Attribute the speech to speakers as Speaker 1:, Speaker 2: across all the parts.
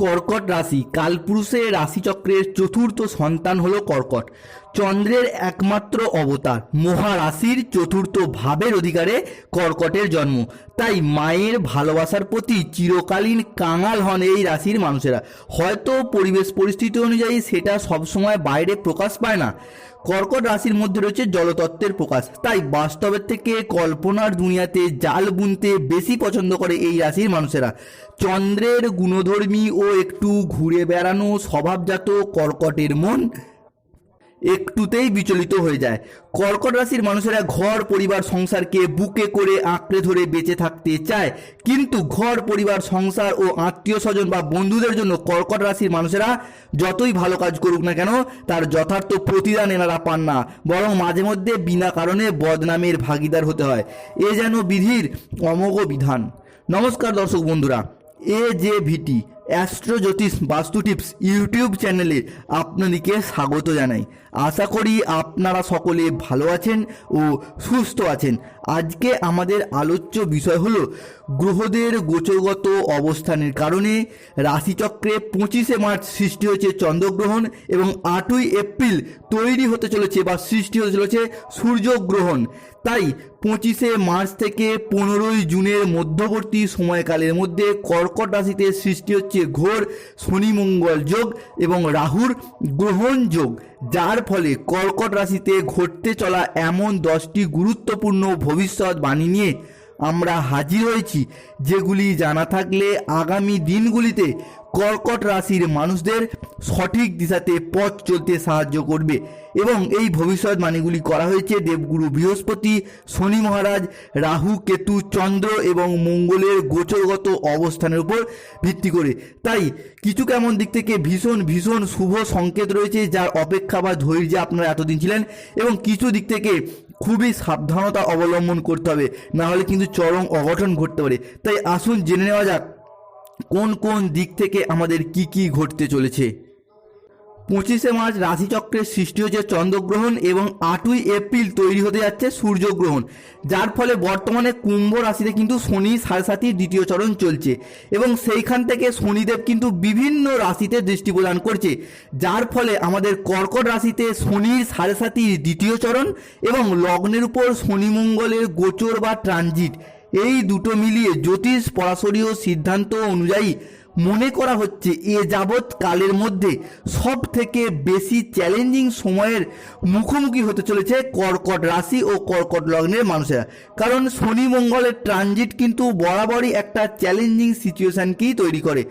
Speaker 1: কর্কট রাশি কালপুরুষের রাশিচক্রের চতুর্থ সন্তান হলো কর্কট। চন্দ্রের একমাত্র অবতার। মহারাশির চতুর্থ ভাবের অধিকারে কর্কটের জন্ম। তাই মায়ের ভালোবাসার প্রতি চিরকালীন কাঙাল হন এই রাশির মানুষেরা। হয়তো পরিবেশ পরিস্থিতি অনুযায়ী সেটা সবসময় বাইরে প্রকাশ পায় না। কর্কট রাশির মধ্যে রয়েছে জলতত্ত্বের প্রকাশ। তাই বাস্তবের থেকে কল্পনার দুনিয়াতে জাল বুনতে বেশি পছন্দ করে এই রাশির মানুষেরা। চন্দ্রের গুণধর্মী ও একটু ঘুরে বেড়ানো স্বভাবজাত কর্কটের মন একটুতেই বিচলিত হয়ে যায়। কর্কট রাশির মানুষেরা ঘর, পরিবার, সংসারকে বুকে করে আঁকড়ে ধরে বেঁচে থাকতে চায়। কিন্তু ঘর, পরিবার, সংসার ও আত্মীয় স্বজন বা বন্ধুদের জন্য কর্কট রাশির মানুষেরা যতই ভালো কাজ করুক না কেন, তার যথার্থ প্রতিদান এনারা পান না। বরং মাঝে মধ্যে বিনা কারণে বদনামের ভাগিদার হতে হয়। এ যেন বিধির অমোঘ বিধান। নমস্কার দর্শক বন্ধুরা, এ যে ভিটি অ্যাস্ট্রো জ্যোতিষ বাস্তু টিপস ইউটিউব চ্যানেলে আপনাদেরকে স্বাগত জানাই। আশা করি আপনারা সকলে ভালো আছেন ও সুস্থ আছেন। আজকে আমাদের আলোচ্য বিষয় হলো গ্রহদের গোচরগত অবস্থানের কারণে রাশিচক্রে পঁচিশে মার্চ সৃষ্টি হয়েছে চন্দ্রগ্রহণ এবং আটই এপ্রিল তৈরি হতে চলেছে বা সৃষ্টি হতে চলেছে সূর্যগ্রহণ। তাই পঁচিশে মার্চ থেকে পনেরোই জুনের মধ্যবর্তী সময়কালের মধ্যে কর্কট রাশিতে সৃষ্টি হচ্ছে ঘোর শনি মঙ্গল যোগ এবং রাহুর গ্রহণ যোগ। যার ফলে কর্কট রাশিতে ঘটতে চলা এমন দশটি গুরুত্বপূর্ণ ভবিষ্যৎবাণী নিয়ে আমরা হাজির হয়েছি, যেগুলি জানা থাকলে আগামী দিনগুলিতে কর্কট রাশির মানুষদের সঠিক দিশাতে পথ চলতে সাহায্য করবে এবং এই ভবিষ্যৎবাণীগুলি করা হয়েছে দেবগুরু বৃহস্পতি, শনি মহারাজ, রাহু, কেতু, চন্দ্র এবং মঙ্গলের গোচরগত অবস্থানের উপর ভিত্তি করে। তাই কিছু কেমন দিক থেকে ভীষণ ভীষণ শুভ সংকেত রয়েছে যার অপেক্ষা বা ধৈর্যে আপনারা এতদিন ছিলেন এবং কিছু দিক থেকে খুবই সাবধানতা অবলম্বন করতে হবে। না হলে কিন্তু চরম অঘটন ঘটতে পারে। তাই আসুন জেনে নেওয়া যাক কোন কোন দিক থেকে আমাদের কি কি ঘটতে চলেছে? পঁচিশে মার্চ রাশিচক্রের সৃষ্টি হচ্ছে চন্দ্রগ্রহণ এবং আটই এপ্রিল তৈরি হতে যাচ্ছে সূর্যগ্রহণ। যার ফলে বর্তমানে কুম্ভ রাশিতে কিন্তু শনি সাড়ে দ্বিতীয় চরণ চলছে এবং সেইখান থেকে শনিদেব কিন্তু বিভিন্ন রাশিতে দৃষ্টি প্রদান করছে। যার ফলে আমাদের কর্কট রাশিতে শনির সাড়ে দ্বিতীয় চরণ এবং লগ্নের উপর শনি মঙ্গলের গোচর বা ট্রানজিট এই দুটো মিলিয়ে জ্যোতিষ পরাশরীয় সিদ্ধান্ত অনুযায়ী মনে করা হচ্ছে এ যাবৎ কালের মধ্যে সব থেকে বেশি চ্যালেঞ্জিং সময়ের মুখোমুখি হতে চলেছে কর্কট রাশি ও কর্কট লগ্নের মানুষেরা। কারণ শনি মঙ্গলের ট্রানজিট কিন্তু বরাবরই একটা চ্যালেঞ্জিং সিচুয়েশনকেই তৈরি করে।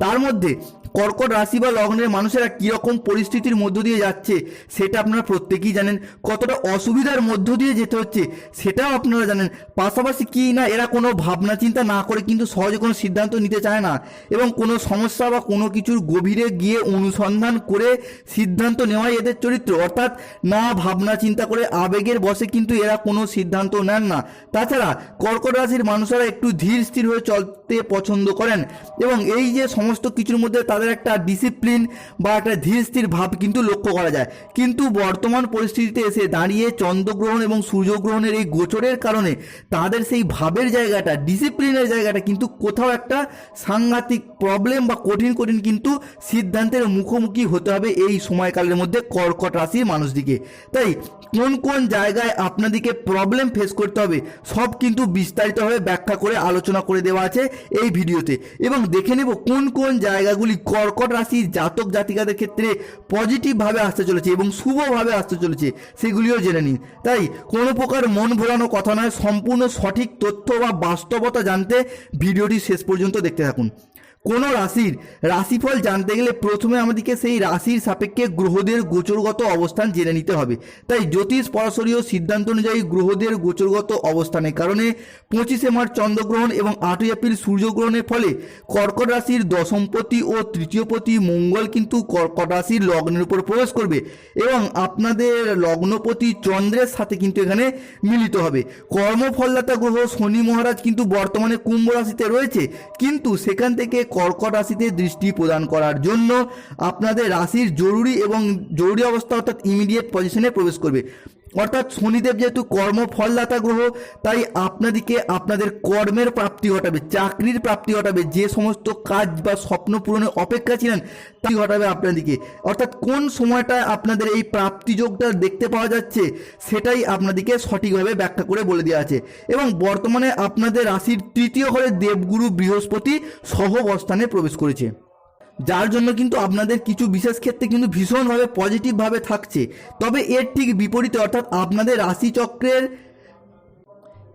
Speaker 1: তার মধ্যে কর্কট রাশি বা লগ্নের মানুষেরা কীরকম পরিস্থিতির মধ্য দিয়ে যাচ্ছে, সেটা আপনারা প্রত্যেকেই জানেন। কতটা অসুবিধার মধ্য দিয়ে যেতে হচ্ছে, সেটাও আপনারা জানেন। পাশাপাশি কি না এরা কোনো ভাবনা চিন্তা না করে কিন্তু সহজে কোনো সিদ্ধান্ত নিতে চায় না এবং কোনো সমস্যা বা কোনো কিছুর গভীরে গিয়ে অনুসন্ধান করে সিদ্ধান্ত নেওয়াই এদের চরিত্র। অর্থাৎ না ভাবনা চিন্তা করে আবেগের বসে কিন্তু এরা কোনো সিদ্ধান্ত নেন না। তাছাড়া কর্কট রাশির মানুষেরা একটু ধীর স্থির হয়ে চলতে পছন্দ করেন এবং এই যে সমস্ত কিছুর মধ্যে তাদের একটা ডিসিপ্লিন বা একটা ধীরস্থির ভাব কিন্তু লক্ষ্য করা যায়। কিন্তু বর্তমান পরিস্থিতিতে এসে দাঁড়িয়ে চন্দ্রগ্রহণ এবং সূর্যগ্রহণের এই গোচরের কারণে তাদের সেই ভাবের জায়গাটা ডিসিপ্লিনের জায়গাটা কিন্তু কোথাও একটা সাংঘাতিক প্রবলেম বা কঠিন কঠিন কিন্তু সিদ্ধান্তের মুখোমুখি হতে হবে এই সময়কালের মধ্যে কর্কট রাশির মানুষদিকে তাই কোন কোন জায়গায় আপনাদেরকে প্রবলেম ফেস করতে হবে, সব কিন্তু বিস্তারিতভাবে ব্যাখ্যা করে আলোচনা করে দেওয়া আছে এই ভিডিওতে। এবং দেখে নেব কোন কোন জায়গাগুলি কর্কট রাশির জাতক জাতিকাদের ক্ষেত্রে পজিটিভভাবে আসতে চলেছে এবং শুভভাবে আসতে চলেছে, সেগুলিও জেনে নিন। তাই কোনো প্রকার মন ভোলানো কথা নয়, সম্পূর্ণ সঠিক তথ্য বা বাস্তবতা জানতে ভিডিওটি শেষ পর্যন্ত দেখতে থাকুন। কোনো রাশির রাশিফল জানতে গেলে প্রথমে আমাদেরকে সেই রাশির সাপেক্ষে গ্রহদের গোচরগত অবস্থান জেনে নিতে হবে। তাই জ্যোতিষ পরাশরীয় সিদ্ধান্ত অনুযায়ী গ্রহদের গোচরগত অবস্থানের কারণে পঁচিশে মার্চ চন্দ্রগ্রহণ এবং আটই এপ্রিল সূর্যগ্রহণের ফলে কর্কট রাশির দশমপতি ও তৃতীয়পতি মঙ্গল কিন্তু কর্কট রাশির লগ্নের উপর প্রবেশ করবে এবং আপনাদের লগ্নপতি চন্দ্রের সাথে কিন্তু এখানে মিলিত হবে। কর্মফলদাতা গ্রহ শনি মহারাজ কিন্তু বর্তমানে কুম্ভ রাশিতে রয়েছে, কিন্তু সেখান থেকে কর্কট রাশিতে দৃষ্টি প্রদান করার জন্য আপনাদের রাশির জরুরি এবং জরুরি অবস্থা অর্থাৎ ইমিডিয়েট পজিশনে প্রবেশ করবে। অর্থাৎ শনিদেব যেহেতু কর্মফলদাতা গ্রহ, তাই আপনাদেরকে আপনাদের কর্মের প্রাপ্তি ঘটাবে, চাকরির প্রাপ্তি ঘটাবে, যে সমস্ত কাজ বা স্বপ্ন পূরণের অপেক্ষা ছিলেন, তাই ঘটাবে আপনাদেরকে অর্থাৎ কোন সময়টা আপনাদের এই প্রাপ্তিযোগটা দেখতে পাওয়া যাচ্ছে, সেটাই আপনাদেরকে সঠিকভাবে ব্যাখ্যা করে বলে দেওয়া আছে। এবং বর্তমানে আপনাদের রাশির তৃতীয় ঘরে দেবগুরু বৃহস্পতি সহবস্থানে প্রবেশ করেছে। যার জন্য কিন্তু আপনাদের কিছু বিশেষ ক্ষেত্রে কিন্তু ভীষণভাবে পজিটিভভাবে থাকছে। তবে এর ঠিক বিপরীতে অর্থাৎ আপনাদের রাশিচক্রের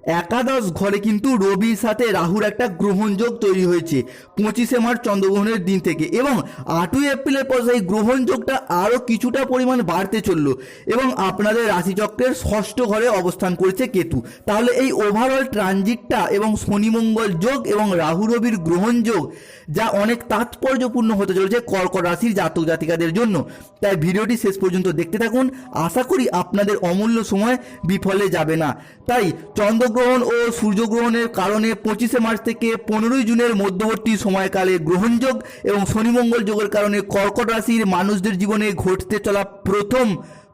Speaker 1: একাদশ ঘরে কিন্তু রবির সাথে রাহুর একটা গ্রহণযোগ তৈরি হয়েছে, পঁচিশে মার্চ চন্দ্রগ্রহণের দিন থেকে এবং আটই এপ্রিলের পর সেই গ্রহণযোগটা আরও কিছুটা পরিমাণ বাড়তে চলল এবং আপনাদের রাশিচক্রের ষষ্ঠ ঘরে অবস্থান করেছে কেতু। তাহলে এই ওভারঅল ট্রানজিটটা এবং শনি মঙ্গল যোগ এবং রাহু রবির গ্রহণ যোগ যা অনেক তাৎপর্যপূর্ণ হতে চলেছে কর্কট রাশির জাতক জাতিকাদের জন্য। তাই ভিডিওটি শেষ পর্যন্ত দেখতে থাকুন। আশা করি আপনাদের অমূল্য সময় বিফলে যাবে না। তাই চন্দ্রগ্রহণ ও সূর্যগ্রহণের কারণে পঁচিশে মার্চ থেকে পনেরোই জুনের মধ্যবর্তী সময়কালে গ্রহণযোগ এবং শনিমঙ্গল যোগের কারণে কর্কট রাশির মানুষদের জীবনে ঘটতে চলা প্রথম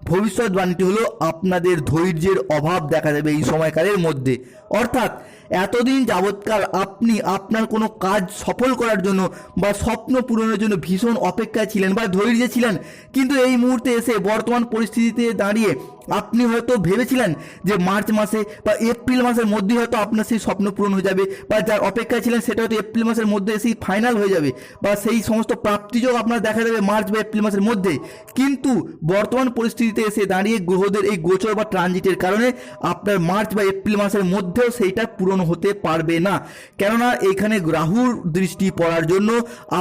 Speaker 1: ভবিষ্যৎবাণীটি হলো আপনাদের ধৈর্যের অভাব দেখা যাবে এই সময়কালের মধ্যে। অর্থাৎ এতদিন যাবৎকাল আপনি আপনার কোনো কাজ সফল করার জন্য বা স্বপ্ন পূরণের জন্য ভীষণ অপেক্ষায় ছিলেন বা ধৈর্যে ছিলেন। কিন্তু এই মুহূর্তে এসে বর্তমান পরিস্থিতিতে দাঁড়িয়ে আপনি হয়তো ভেবেছিলেন যে মার্চ মাসে বা এপ্রিল মাসের মধ্যেই হয়তো আপনার সেই স্বপ্ন পূরণ হয়ে যাবে বা যার অপেক্ষায় ছিলেন সেটা হয়তো এপ্রিল মাসের মধ্যে এসেই ফাইনাল হয়ে যাবে বা সেই সমস্ত প্রাপ্তিযোগ আপনার দেখা যাবে মার্চ বা এপ্রিল মাসের মধ্যে। কিন্তু বর্তমান পরিস্থিতিতে এসে দাঁড়িয়ে গ্রহদের এই গোচর বা ট্রানজিটের কারণে আপনার মার্চ বা এপ্রিল মাসের মধ্যেও সেইটা পূরণ হতে পারবে না। কেননা এখানে রাহুর দৃষ্টি পড়ার জন্য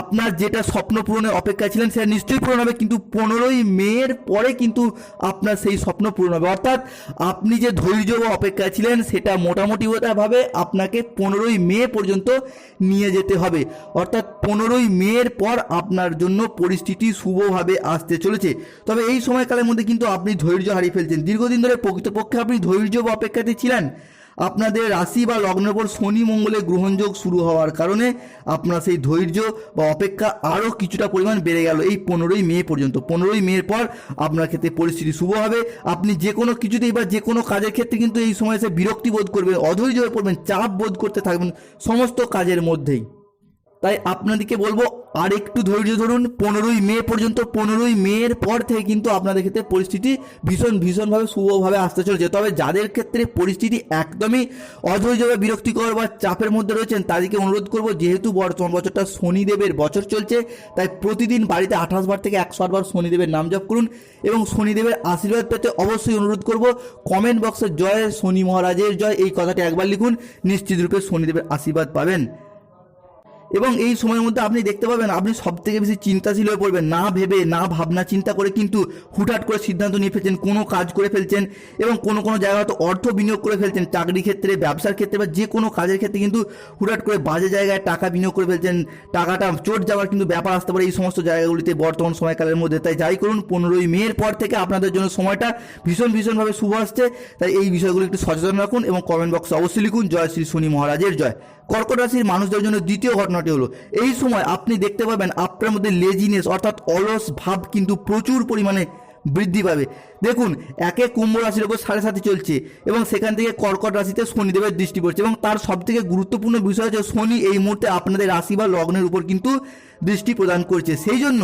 Speaker 1: আপনার যেটা স্বপ্ন পূরণের অপেক্ষা ছিলেন সেটা নিশ্চয়ই পূরণ হবে, কিন্তু পনেরোই মের পরে কিন্তু আপনার সেই স্বপ্ন পূরণ হবে। অর্থাৎ আপনি যে ধৈর্য বা অপেক্ষা ছিলেন সেটা মোটামুটি ভাবে আপনাকে পনেরোই মে পর্যন্ত নিয়ে যেতে হবে। অর্থাৎ পনেরোই মের পর আপনার জন্য পরিস্থিতি শুভভাবে আসতে চলেছে। তবে এই সময়কালের মধ্যে কিন্তু আপনি ধৈর্য হারিয়ে ফেলছেন। দীর্ঘদিন ধরে প্রকৃতপক্ষে আপনি ধৈর্য বা অপেক্ষাতে ছিলেন। আপনাদের রাশি বা লগ্নের পর শনি মঙ্গলে গ্রহণযোগ শুরু হওয়ার কারণে আপনার সেই ধৈর্য বা অপেক্ষা আরও কিছুটা পরিমাণ বেড়ে গেল এই পনেরোই মে পর্যন্ত। পনেরোই মের পর আপনার ক্ষেত্রে পরিস্থিতি শুভ হবে। আপনি যে কোনো কিছুতেই বা যে কোনো কাজের ক্ষেত্রে কিন্তু এই সময় এসে বিরক্তি বোধ করবেন, অধৈর্য হয়ে পড়বেন, চাপ বোধ করতে থাকবেন সমস্ত কাজের মধ্যেই। তাই আপনাদেরকে বলব আর একটু ধৈর্য ধরুন, পনেরোই মে পর্যন্ত, পনেরোই মের পর থেকে কিন্তু আপনাদের ক্ষেত্রে পরিস্থিতি ভীষণ, ভীষণভাবে শুভভাবে আসতে চলেছে। তবে যাদের ক্ষেত্রে পরিস্থিতি একদমই অধৈর্য বা বিরক্তিকর বা চাপের মধ্যে রয়েছেন, তাদেরকে অনুরোধ করব, যেহেতু বর্তমান বছরটা শনিদেবের বছর চলছে, তাই প্রতিদিন বাড়িতে আঠাশ বার থেকে একশো আটবার শনিদেবের নাম জপ করুন এবং শনিদেবের আশীর্বাদ পেতে অবশ্যই অনুরোধ করব কমেন্ট বক্সে জয় শনি মহারাজের জয়, এই কথাটি একবার লিখুন, নিশ্চিত রূপে শনিদেবের আশীর্বাদ পাবেন। এবং এই সময়ের মধ্যে আপনি দেখতে পাবেন, আপনি সব থেকে বেশি চিন্তাশীল হয়ে পড়বেন। না ভেবে, না ভাবনা, চিন্তা করে কিন্তু হুটহাট করে সিদ্ধান্ত নিয়ে ফেলছেন, কোনো কাজ করে ফেলছেন এবং কোনো কোনো জায়গায় হয়তো অর্থ বিনিয়োগ করে ফেলছেন, চাকরি ক্ষেত্রে, ব্যবসার ক্ষেত্রে বা যে কোনো কাজের ক্ষেত্রে কিন্তু হুটহাট করে বাজে জায়গায় টাকা বিনিয়োগ করে ফেলছেন, টাকাটা চোট যাওয়ার কিন্তু ব্যাপার আসতে পারে এই সমস্ত জায়গাগুলিতে বর্তমান সময়কালের মধ্যে। তাই যাই করুন, পনেরোই মের পর থেকে আপনাদের জন্য সময়টা ভীষণ, ভীষণভাবে শুভ আসছে। তাই এই বিষয়গুলো একটু সচেতন রাখুন এবং কমেন্ট বক্সে অবশ্যই লিখুন, জয় শ্রী শনি মহারাজের জয়। কর্কট রাশির মানুষদের জন্য দ্বিতীয় ঘটনাটি হলো, এই সময় আপনি দেখতে পাবেন আপনার মধ্যে লেজিনেস অর্থাৎ অলস ভাব কিন্তু প্রচুর পরিমাণে বৃদ্ধি পাবে। দেখুন, একে কুম্ভ রাশির ওপর সাড়ে সাথে চলছে এবং সেখান থেকে কর্কট রাশিতে শনিদেবের দৃষ্টি পড়ছে এবং তার সব থেকে গুরুত্বপূর্ণ বিষয় হচ্ছে শনি এই মুহূর্তে আপনাদের রাশি বা লগ্নের উপর কিন্তু দৃষ্টি প্রদান করছে। সেই জন্য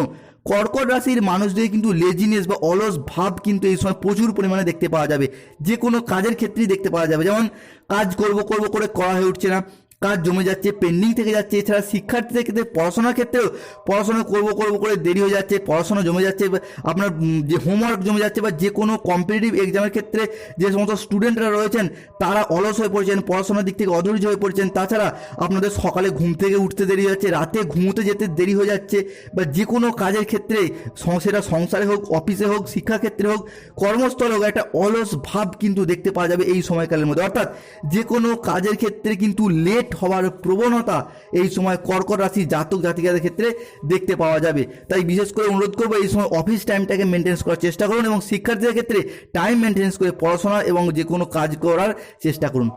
Speaker 1: কর্কট রাশির মানুষদের কিন্তু লেজিনেস বা অলস ভাব কিন্তু এই সময় প্রচুর পরিমাণে দেখতে পাওয়া যাবে। যে কোনো কাজের ক্ষেত্রেই দেখতে পাওয়া যাবে। যেমন কাজ করব করব করে করা হয়ে উঠছে না কাজ জমে যাচ্ছে পেন্ডিং থেকে যাচ্ছে। এছাড়া শিক্ষার্থীদের ক্ষেত্রে পড়াশোনার ক্ষেত্রেও পড়াশোনা করব, করব করে দেরি হয়ে যাচ্ছে, পড়াশোনা জমে যাচ্ছে আপনার যে হোমওয়ার্ক জমে যাচ্ছে, বা যে কোনো কম্পিটিটিভ এক্সামের ক্ষেত্রে যে সমস্ত স্টুডেন্টরা রয়েছেন, তারা অলস হয়ে পড়েছেন, পড়াশোনার দিক থেকে অধৈর্য হয়ে পড়েছেন। তাছাড়া আপনাদের সকালে ঘুম থেকে উঠতে দেরি হয়ে যাচ্ছে, রাতে ঘুমোতে যেতে দেরি হয়ে যাচ্ছে, বা যে কোনো কাজের ক্ষেত্রে সেটা সংসারে হোক অফিসে হোক, শিক্ষাক্ষেত্রে হোক, কর্মস্থলে হোক, একটা অলস ভাব কিন্তু দেখতে পাওয়া যাবে এই সময়কালের মধ্যে। অর্থাৎ যে কোনো কাজের ক্ষেত্রে কিন্তু লেট হওয়ার প্রবণতা এই সময় কর্কট রাশি জাতক জাতিকাদের ক্ষেত্রে দেখতে পাওয়া যাবে। তাই বিশেষ করে অনুরোধ করব এই সময় অফিস টাইমটাকে মেনটেন্স করার চেষ্টা করুন এবং শিক্ষার্থীদের ক্ষেত্রে টাইম মেনটেন্স করে পড়াশোনা এবং যে কোনো কাজ করার চেষ্টা করুন।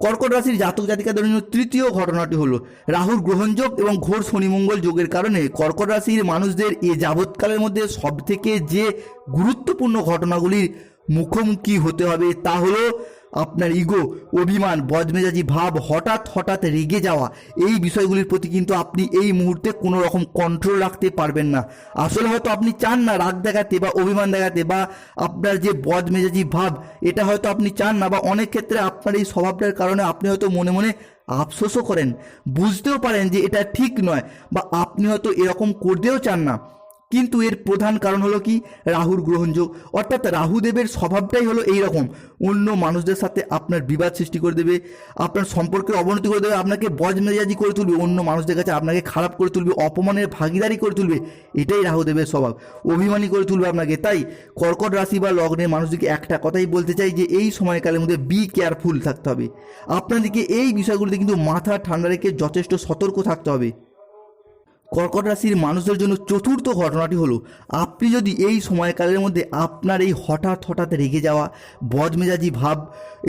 Speaker 1: কর্কট রাশির জাতক জাতিকাদের জন্য তৃতীয় ঘটনাটি হলো, রাহুর গ্রহণযোগ এবং ঘোর শনিমঙ্গল যোগের কারণে কর্কট রাশির মানুষদের এ যাবৎকালের মধ্যে সব থেকে যে গুরুত্বপূর্ণ ঘটনাগুলির মুখোমুখি হতে হবে তা হলো আপনার ইগো, অভিমান, বদমেজাজি ভাব হঠাৎ হঠাৎ রেগে যাওয়া, এই বিষয়গুলির প্রতি কিন্তু আপনি এই মুহূর্তে কোনো রকম কন্ট্রোল রাখতে পারবেন না। আসলে হয়তো আপনি চান না রাগ দেখাতে বা অভিমান দেখাতে বা আপনার যে বদমেজাজি ভাব, এটা হয়তো আপনি চান না বা অনেক ক্ষেত্রে আপনার এই স্বভাবটার কারণে আপনি হয়তো মনে মনে আফসোসও করেন। বুঝতেও পারেন যে এটা ঠিক নয় বা আপনি হয়তো এরকম করতেও চান না। কিন্তু এর প্রধান কারণ হলো কি? রাহুর গ্রহণযোগ। অর্থাৎ রাহুদেবের স্বভাবটাই হলো এই রকম অন্য মানুষদের সাথে আপনার বিবাদ সৃষ্টি করে দেবে, আপনার সম্পর্কের অবনতি করে দেবে, আপনাকে বজমেজাজি করে তুলবে, অন্য মানুষদের কাছে আপনাকে খারাপ করে তুলবে, অপমানের ভাগিদারি করে তুলবে, এটাই রাহুদেবের স্বভাব। অভিমানী করে তুলবে আপনাকে। তাই কর্কট রাশি বা লগ্নের মানুষদেরকে একটা কথাই বলতে চাই যে, এই সময়কালের মধ্যে বি কেয়ারফুল থাকতে হবে। আপনাদেরকে এই বিষয়গুলিতে কিন্তু মাথা ঠান্ডা রেখে যথেষ্ট সতর্ক থাকতে হবে। কর্কট রাশির মানুষদের জন্য চতুর্থ ঘটনাটি হলো, আপনি যদি এই সময়কালের মধ্যে আপনার এই হঠাৎ হঠাৎ রেগে যাওয়া, বদমেজাজি ভাব,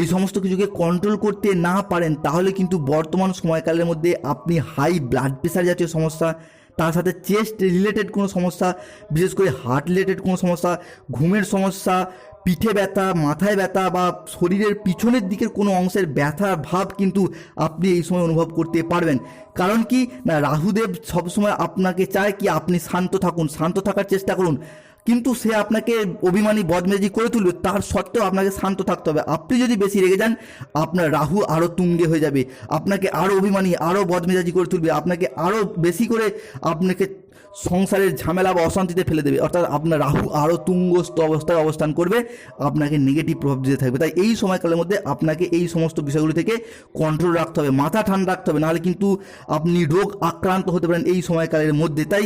Speaker 1: এই সমস্ত কিছুকে কন্ট্রোল করতে না পারেন, তাহলে কিন্তু বর্তমান সময়কালের মধ্যে আপনি হাই ব্লাড প্রেশার জাতীয় সমস্যা, তার সাথে চেস্ট রিলেটেড কোনো সমস্যা, বিশেষ করে হার্ট রিলেটেড কোনো সমস্যা, ঘুমের সমস্যা পিঠে ব্যথা, মাথায় ব্যথা বা শরীরের পিছনের দিকের কোনো অংশের ব্যথার ভাব কিন্তু আপনি এই সময় অনুভব করতে পারবেন। কারণ কি? না, রাহুদেব সবসময় আপনাকে চায় কি আপনি শান্ত থাকুন, শান্ত থাকার চেষ্টা করুন। কিন্তু সে আপনাকে অভিমানী, বদমেজি করে তুলবে, তার সত্ত্বেও আপনাকে শান্ত থাকতে হবে। আপনি যদি বেশি রেগে যান, আপনার রাহু আরও তুঙ্গে হয়ে যাবে। আপনাকে আরও অভিমানী আরও বদমেজাজি করে তুলবে। আপনাকে আরও বেশি করে আপনাকে সংসারের ঝামেলা বা অশান্তিতে ফেলে দেবে। অর্থাৎ আপনার রাহু আরও তুঙ্গস্থ অবস্থায় অবস্থান করবে, আপনাকে নেগেটিভ প্রভাব দিতে থাকবে। তাই এই সময়কালের মধ্যে আপনাকে এই সমস্ত বিষয়গুলি থেকে কন্ট্রোল রাখতে হবে। মাথা ঠান্ডা রাখতে হবে। নাহলে কিন্তু আপনি রোগ আক্রান্ত হতে পারেন এই সময়কালের মধ্যে। তাই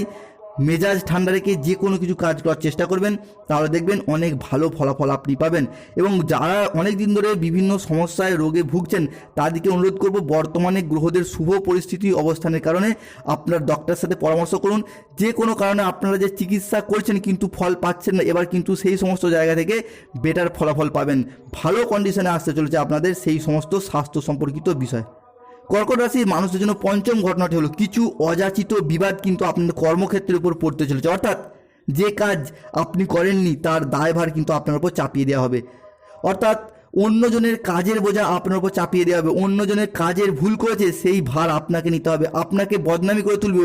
Speaker 1: মেজাজ ঠান্ডা রেখে যে কোনো কিছু কাজ করার চেষ্টা করবেন, তাহলে দেখবেন অনেক ভালো ফলাফল আপনি পাবেন। এবং যারা অনেক দিন ধরে বিভিন্ন সমস্যায় রোগে ভুগছেন, তাদেরকে অনুরোধ করব বর্তমানে গ্রহদের শুভ পরিস্থিতি অবস্থানের কারণে আপনার ডক্টরের সাথে পরামর্শ করুন। যে কোনো কারণে আপনারা যে চিকিৎসা করছেন কিন্তু ফল পাচ্ছেন না, এবার কিন্তু সেই সমস্ত জায়গা থেকে বেটার ফলাফল পাবেন। ভালো কন্ডিশনে আসতে চলেছে আপনাদের সেই সমস্ত স্বাস্থ্য সম্পর্কিত বিষয়। কর্কট রাশির মানুষদের জন্য পঞ্চম ঘটনাটি হলো, কিছু অযাচিত বিবাদ কিন্তু আপনাদের কর্মক্ষেত্রের উপর পড়তে চলেছে। অর্থাৎ যে কাজ আপনি করেননি, তার দায়ভার কিন্তু আপনার উপর চাপিয়ে দেওয়া হবে। অর্থাৎ অন্যজনের কাজের বোঝা আপনার উপর চাপিয়ে দেওয়া হবে। অন্যজনের কাজের ভুল করেছে, সেই ভার আপনাকে নিতে হবে। আপনাকে বদনামি করে তুলবে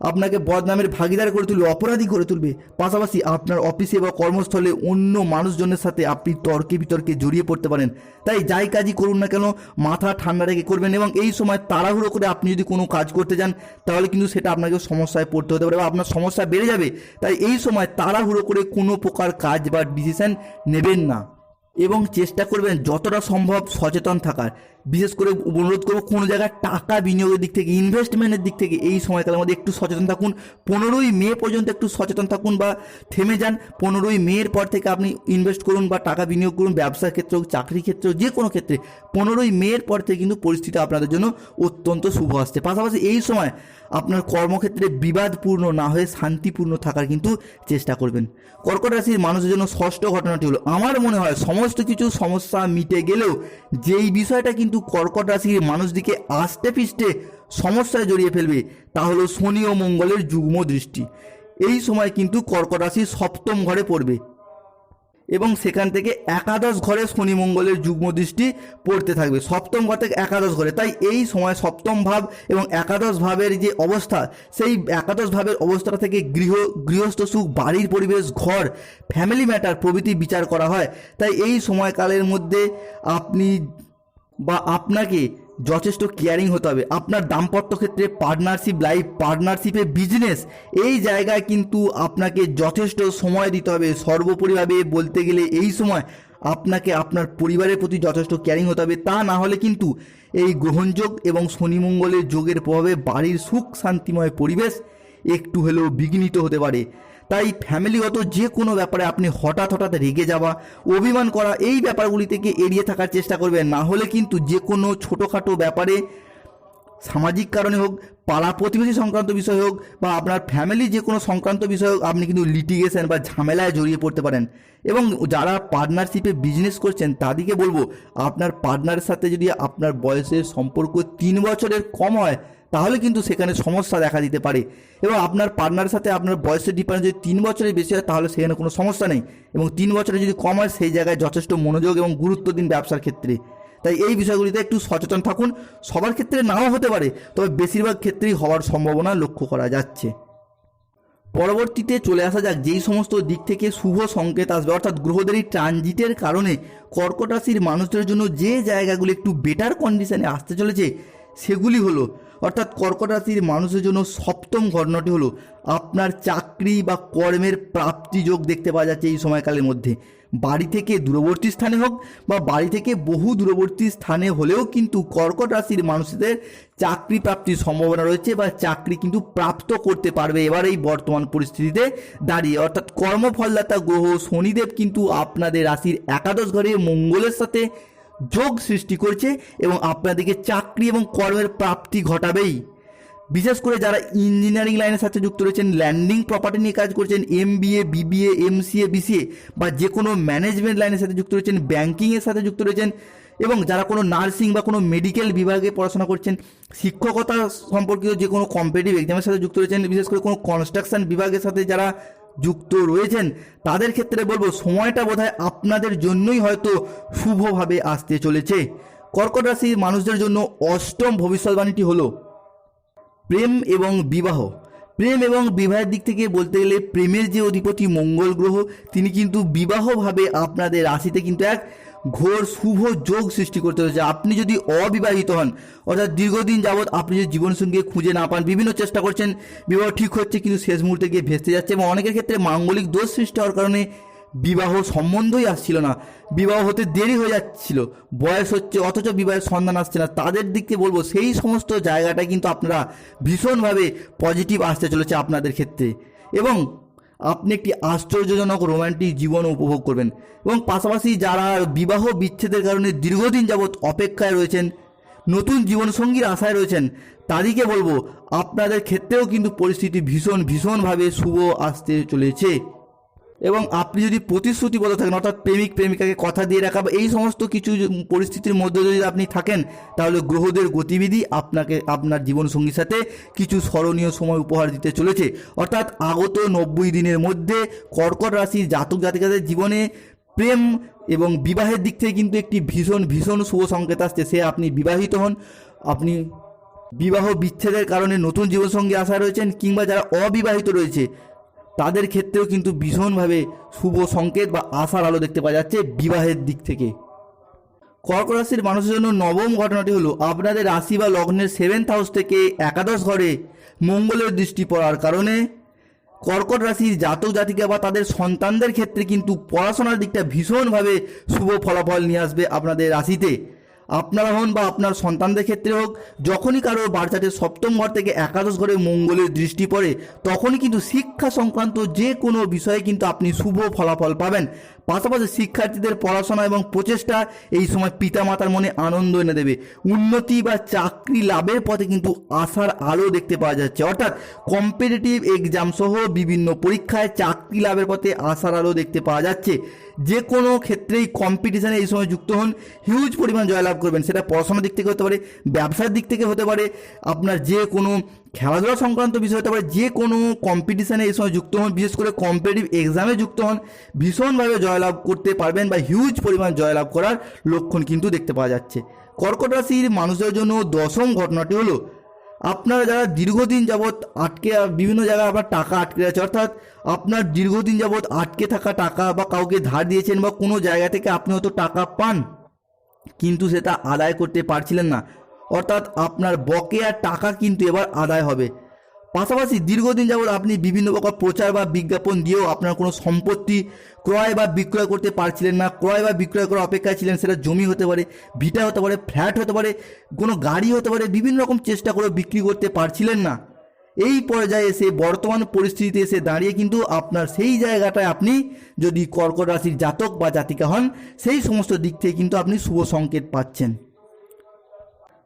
Speaker 1: আপনাকে বদনামের ভাগিদার করে তুলবে, অপরাধী করে তুলবে। পাশাপাশি আপনার অফিসে বা কর্মস্থলে অন্য মানুষজনের সাথে আপনি তর্কে বিতর্কে জড়িয়ে পড়তে পারেন। তাই যাই কাজই করুন না কেন, মাথা ঠান্ডা রেখে করবেন এবং এই সময় তাড়াহুড়ো করে আপনি যদি কোনো কাজ করতে যান, তাহলে কিন্তু সেটা আপনাকে সমস্যায় পড়তে হতে পারে বা আপনার সমস্যা বেড়ে যাবে। তাই এই সময় তাড়াহুড়ো করে কোনো প্রকার কাজ বা ডিসিশন নেবেন না। এবং চেষ্টা করবেন যতটা সম্ভব সচেতন থাকার। বিশেষ করে অনুরোধ করব কোনো জায়গায় টাকা বিনিয়োগের দিক থেকে ইনভেস্টমেন্টের দিক থেকে এই সময়কালের মধ্যে একটু সচেতন থাকুন। পনেরোই মে পর্যন্ত একটু সচেতন থাকুন বা থেমে যান। পনেরোই মের পর থেকে আপনি ইনভেস্ট করুন বা টাকা বিনিয়োগ করুন, ব্যবসার ক্ষেত্রে হোক চাকরির ক্ষেত্রে হোক যে কোনো ক্ষেত্রে। পনেরোই মের পর থেকে কিন্তু পরিস্থিতি আপনাদের জন্য অত্যন্ত শুভ আসছে। পাশাপাশি এই সময় আপনার কর্মক্ষেত্রে বিবাদপূর্ণ না হয়ে শান্তিপূর্ণ থাকার কিন্তু চেষ্টা করবেন। কর্কট রাশির মানুষের জন্য ষষ্ঠ ঘটনাটি হলো, আমার মনে হয় সমস্ত কিছু সমস্যা মিটে গেলেও যেই বিষয়টা কিন্তু কর্কট রাশির মানুষদিকে আস্তে পিষ্টে সমস্যায় জড়িয়ে ফেলবে, তা হলো শনি ও মঙ্গলের যুগ্ম দৃষ্টি। এই সময় কিন্তু কর্কট রাশি সপ্তম ঘরে পড়বে এবং সেখান থেকে একাদশ ঘরে শনি মঙ্গলের যুগ্ম দৃষ্টি পড়তে থাকবে। সপ্তম ঘর থেকে একাদশ ঘরে। তাই এই সময় সপ্তম ভাব এবং একাদশ ভাবের যে অবস্থা, সেই একাদশ ভাবের অবস্থাটা থেকে গৃহ, গৃহস্থ সুখ, বাড়ির পরিবেশ, ঘর ফ্যামিলি ম্যাটার প্রভৃতি বিচার করা হয়। তাই এই সময়কালের মধ্যে আপনি বা আপনাকে যথেষ্ট কেয়ারিং হতে হবে। আপনার দাম্পত্য ক্ষেত্রে পার্টনারশিপ লাইফ পার্টনারশিপে বিজনেস এই জায়গায় কিন্তু আপনাকে যথেষ্ট সময় দিতে হবে। সর্বোপরিভাবে বলতে গেলে এই সময় আপনাকে আপনার পরিবারের প্রতি যথেষ্ট কেয়ারিং হতে হবে। তা না হলে কিন্তু এই গ্রহণযোগ এবং শনি মঙ্গলের যোগের প্রভাবে বাড়ির সুখ শান্তিময় পরিবেশ একটু হলেও বিঘ্নিত হতে পারে। তাই ফ্যামিলিগত যে কোনো ব্যাপারে আপনি হঠাৎ হঠাৎ রেগে যাওয়া, অভিমান করা, এই ব্যাপারগুলি থেকে এড়িয়ে থাকার চেষ্টা করবেন। না হলে কিন্তু যে কোনো ছোটোখাটো ব্যাপারে, সামাজিক কারণে হোক, পাড়া প্রতিবেশী সংক্রান্ত বিষয় হোক, বা আপনার ফ্যামিলি যে কোনো সংক্রান্ত বিষয় হোক, আপনি কিন্তু লিটিগেশন বা ঝামেলায় জড়িয়ে পড়তে পারেন। এবং যারা পার্টনারশিপে বিজনেস করছেন, তাদেরকে বলব, আপনার পার্টনারের সাথে যদি আপনার বয়সের সম্পর্ক তিন বছরের কম হয় তাহলে কিন্তু সেখানে সমস্যা দেখা দিতে পারে। এবং আপনার পার্টনারের সাথে আপনার বয়সের ডিফারেন্স যদি তিন বছরের বেশি হয়, তাহলে সেখানে কোনো সমস্যা নেই। এবং তিন বছরে যদি কম হয়, সেই জায়গায় যথেষ্ট মনোযোগ এবং গুরুত্ব দিন ব্যবসার ক্ষেত্রে। তাই এই বিষয়গুলিতে একটু সচেতন থাকুন। সবার ক্ষেত্রে নাও হতে পারে, তবে বেশিরভাগ ক্ষেত্রেই হওয়ার সম্ভাবনা লক্ষ্য করা যাচ্ছে। পরবর্তীতে চলে আসা যাক, যেই সমস্ত দিক থেকে শুভ সংকেত আসবে। অর্থাৎ গ্রহদের এই ট্রানজিটের কারণে কর্কট রাশির মানুষদের জন্য যে জায়গাগুলো একটু বেটার কন্ডিশনে আসতে চলেছে, সেগুলি হলো অর্থাৎ কর্কট রাশির মানুষের জন্য সপ্তম ঘটনাটি হলো আপনার চাকরি বা কর্মের প্রাপ্তি যোগ দেখতে পাওয়া যাচ্ছে এই সময়কালের মধ্যে। বাড়ি থেকে দূরবর্তী স্থানে হোক বা বাড়ি থেকে বহু দূরবর্তী স্থানে হলেও কিন্তু কর্কট রাশির মানুষদের চাকরি প্রাপ্তির সম্ভাবনা রয়েছে বা চাকরি কিন্তু প্রাপ্ত করতে পারবে এবার এই বর্তমান পরিস্থিতিতে দাঁড়িয়ে। অর্থাৎ কর্মফলদাতা গ্রহ শনিদেব কিন্তু আপনাদের রাশির একাদশ ঘরে মঙ্গলের সাথে যোগ সৃষ্টি করছে এবং আপনাদেরকে চাকরি এবং কর্মের প্রাপ্তি ঘটাবেই। বিশেষ করে যারা ইঞ্জিনিয়ারিং লাইনের সাথে যুক্ত রয়েছেন ল্যান্ডিং প্রপার্টি নিয়ে কাজ করছেন M BA BBA MCA BCA বা যে কোনো ম্যানেজমেন্ট লাইনের সাথে যুক্ত রয়েছেন ব্যাঙ্কিংয়ের সাথে যুক্ত রয়েছেন এবং যারা কোনো নার্সিং বা কোনো মেডিকেল বিভাগে পড়াশোনা করছেন, শিক্ষকতা সম্পর্কিত যে কোনো কম্পিটিভ এক্সামের সাথে যুক্ত রয়েছেন, বিশেষ করে কোনো কনস্ট্রাকশন বিভাগের সাথে যারা যুক্ত রয়েছেন, তাদের ক্ষেত্রে বলব সময়টা বোধহয় আপনাদের জন্যই হয়তো শুভভাবে আসতে চলেছে। কর্কট রাশির মানুষদের জন্য অষ্টম ভবিষ্যৎবাণীটি হলো প্রেম এবং বিবাহ। প্রেম এবং বিবাহের দিক থেকে বলতে গেলে প্রেমের যে অধিপতি মঙ্গল গ্রহ, তিনি কিন্তু বিবাহভাবে আপনাদের রাশিতে কিন্তু এক ঘোর শুভ যোগ সৃষ্টি করতে হয়েছে। আপনি যদি অবিবাহিত হন, অর্থাৎ দীর্ঘদিন যাবৎ আপনি যদি জীবনসঙ্গী খুঁজে না পান, বিভিন্ন চেষ্টা করছেন, বিবাহ ঠিক হচ্ছে কিন্তু শেষ মুহূর্তে গিয়ে ভেস্তে যাচ্ছে এবং অনেকের ক্ষেত্রে মাঙ্গলিক দোষ সৃষ্টি হওয়ার কারণে বিবাহ সম্বন্ধই আসছিল না। বিবাহ হতে দেরি হয়ে যাচ্ছিল, বয়স হচ্ছে, অথচ বিবাহের সন্ধান আসছে না। তাদের দিক থেকে বলব, সেই সমস্ত জায়গাটা কিন্তু আপনারা ভীষণভাবে পজিটিভ আসতে চলেছে আপনাদের ক্ষেত্রে। এবং আপনি একটি আশ্চর্যজনক রোমান্টিক জীবন উপভোগ করবেন। এবং পাশাপাশি যারা বিবাহ বিচ্ছেদের কারণে দীর্ঘদিন যাবৎ অপেক্ষায় রয়েছেন, নতুন জীবনসঙ্গীর আশায় রয়েছেন, তাদেরকে বলব, আপনাদের ক্ষেত্রেও কিন্তু পরিস্থিতি ভীষণ, ভীষণভাবে শুভ আসতে চলেছে। এবং আপনি যদি প্রতিশ্রুতিবদ্ধ থাকেন, অর্থাৎ প্রেমিক, প্রেমিকাকে কথা দিয়ে রাখা বা এই সমস্ত কিছু পরিস্থিতির মধ্যে যদি আপনি থাকেন, তাহলে গ্রহদের গতিবিধি আপনাকে আপনার জীবনসঙ্গীর সাথে কিছু স্মরণীয় সময় উপহার দিতে চলেছে। অর্থাৎ আগত নব্বই দিনের মধ্যে কর্কট রাশির জাতক জাতিকাদের জীবনে প্রেম এবং বিবাহের দিক থেকে কিন্তু একটি ভীষণ ভীষণ শুভ সংকেত আসছে। সে আপনি বিবাহিত হন, আপনি বিবাহ বিচ্ছেদের কারণে নতুন জীবনসঙ্গী আশা রয়েছেন কিংবা যারা অবিবাহিত রয়েছে তাদের ক্ষেত্রেও কিন্তু ভীষণভাবে শুভ সংকেত বা আশার আলো দেখতে পাওয়া যাচ্ছে বিবাহের দিক থেকে। কর্ক রাশির মানুষের জন্য নবম ঘটনাটি হলো, আপনাদের রাশি বা লগ্নের সেভেন্থ হাউস থেকে একাদশ ঘরে মঙ্গলের দৃষ্টি পড়ার কারণে কর্কট রাশির জাতক জাতিকা বা তাদের সন্তানদের ক্ষেত্রে কিন্তু পড়াশোনার দিকটা ভীষণভাবে শুভ ফলাফল নিয়ে আসবে আপনাদের রাশিতে। আপনারা হন বা আপনার সন্তানদের ক্ষেত্রে হোক, যখনই কারও বাচ্চাদের সপ্তম ঘর থেকে একাদশ ঘরে মঙ্গলের দৃষ্টি পড়ে, তখনই কিন্তু শিক্ষা সংক্রান্ত যে কোনো বিষয়ে কিন্তু আপনি শুভ ফলাফল পাবেন। পাশাপাশি শিক্ষার্থীদের পড়াশোনা এবং প্রচেষ্টা এই সময় পিতামাতার মনে আনন্দ এনে দেবে। উন্নতি বা চাকরি লাভের পথে কিন্তু আশার আলো দেখতে পাওয়া যাচ্ছে। অর্থাৎ কম্পিটিটিভ এক্সাম সহ বিভিন্ন পরীক্ষায় চাকরি লাভের পথে আশার আলো দেখতে পাওয়া যাচ্ছে। যে কোনো ক্ষেত্রেই কম্পিটিশানে এই সময় যুক্ত হন। হিউজ পরিমাণ জয়লাভ করবেন। সেটা পড়াশোনার দিক থেকে হতে পারে, ব্যবসার দিক থেকে হতে পারে, আপনার যে কোনো খেলাধুলা সংক্রান্ত বিষয় হতে পারে, যে কোনো কম্পিটিশানে এই সময় যুক্ত হন। বিশেষ করে কম্পিটিটিভ এক্সামে যুক্ত হন। ভীষণভাবে জয়লাভ করতে পারবেন বা হিউজ পরিমাণ জয়লাভ করার লক্ষণ কিন্তু দেখতে পাওয়া যাচ্ছে। কর্কট রাশির মানুষদের জন্য দশম ঘটনাটি হলো আপনারা যারা দীর্ঘদিন যাবৎ আটকে, বিভিন্ন জায়গায় আবার টাকা আটকে আছে অর্থাৎ আপনার দীর্ঘদিন যাবৎ আটকে থাকা টাকা বা কাউকে ধার দিয়েছেন বা কোনো জায়গা থেকে আপনি হয়তো টাকা পান, কিন্তু সেটা আদায় করতে পারছিলেন না। অর্থাৎ আপনার বকেয়া টাকা কিন্তু এবার আদায় হবে। পাশাপাশি দীর্ঘদিন যাবৎ আপনি বিভিন্ন প্রকার প্রচার বা বিজ্ঞাপন দিয়েও আপনার কোনো সম্পত্তি ক্রয় বা বিক্রয় করতে পারছিলেন না, ক্রয় বা বিক্রয় করার অপেক্ষায় ছিলেন, সেটা জমি হতে পারে, ভিটা হতে পারে, ফ্ল্যাট হতে পারে, কোনো গাড়ি হতে পারে, বিভিন্ন রকম চেষ্টা করে বিক্রি করতে পারছিলেন না। এই পর্যায়ে এসে, বর্তমান পরিস্থিতিতে এসে দাঁড়িয়ে কিন্তু আপনার সেই জায়গাটায় আপনি যদি কর্কট রাশির জাতক বা জাতিকা হন, সেই সমস্ত দিক থেকে কিন্তু আপনি শুভ সংকেত পাচ্ছেন।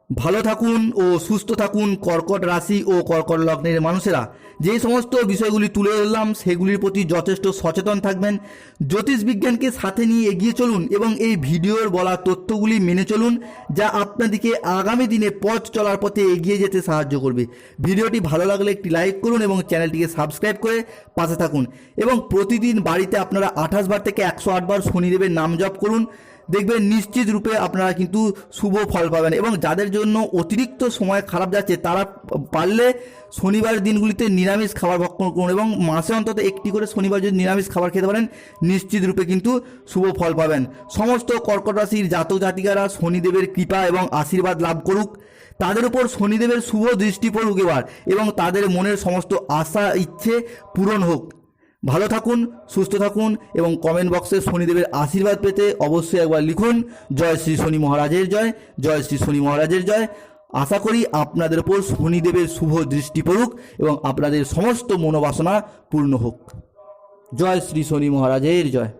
Speaker 1: ভালো থাকুন ও সুস্থ থাকুন, কর্কট রাশি ও কর্কট লগ্নের মানুষেরা। যেই সমস্ত বিষয়গুলি তুলে ধরলাম, সেগুলির প্রতি যথেষ্ট সচেতন থাকবেন। জ্যোতিষ বিজ্ঞানকে সাথে নিয়ে এগিয়ে চলুন এবং এই ভিডিওর বলা তথ্যগুলি মেনে চলুন, যা আপনাদেরকে আগামী দিনে পথ চলার পথে এগিয়ে যেতে সাহায্য করবে। ভিডিওটি ভালো লাগলে একটি লাইক করুন এবং চ্যানেলটিকে সাবস্ক্রাইব করে পাশে থাকুন। এবং প্রতিদিন বাড়িতে আপনারা আঠাশ বার থেকে একশো আটবার শনিদেবের নাম জপ করুন। দেখবেন নিশ্চিত রূপে আপনারা কিন্তু শুভ ফল পাবেন এবং যাদের জন্য অতিরিক্ত সময় খারাপ যাচ্ছে, তারা পারলে শনিবার দিনগুলিতে নিরামিষ খাবার ভক্ষণ করুন এবং মাসে অন্তত একটি করে শনিবার যদি নিরামিষ খাবার খেতে পারেন, নিশ্চিত রূপে কিন্তু শুভ ফল পাবেন। সমস্ত কর্কট রাশির জাতক জাতিকারা শনিদেবের কৃপা এবং আশীর্বাদ লাভ করুক। তাদের উপর শনিদেবের শুভ দৃষ্টি পড়ুক এবার এবং তাদের মনের সমস্ত আশা, ইচ্ছে পূরণ হোক। ভালো থাকুন, সুস্থ থাকুন এবং কমেন্ট বক্সে শনিদেবের আশীর্বাদ পেতে অবশ্যই একবার লিখুন, জয় শ্রী শনি মহারাজের জয় জয় শ্রী শনি মহারাজের জয়। আশা করি আপনাদের উপর শনিদেবের শুভ দৃষ্টি পড়ুক এবং আপনাদের সমস্ত মনোবাসনা পূর্ণ হোক। জয় শ্রী শনি মহারাজের জয়।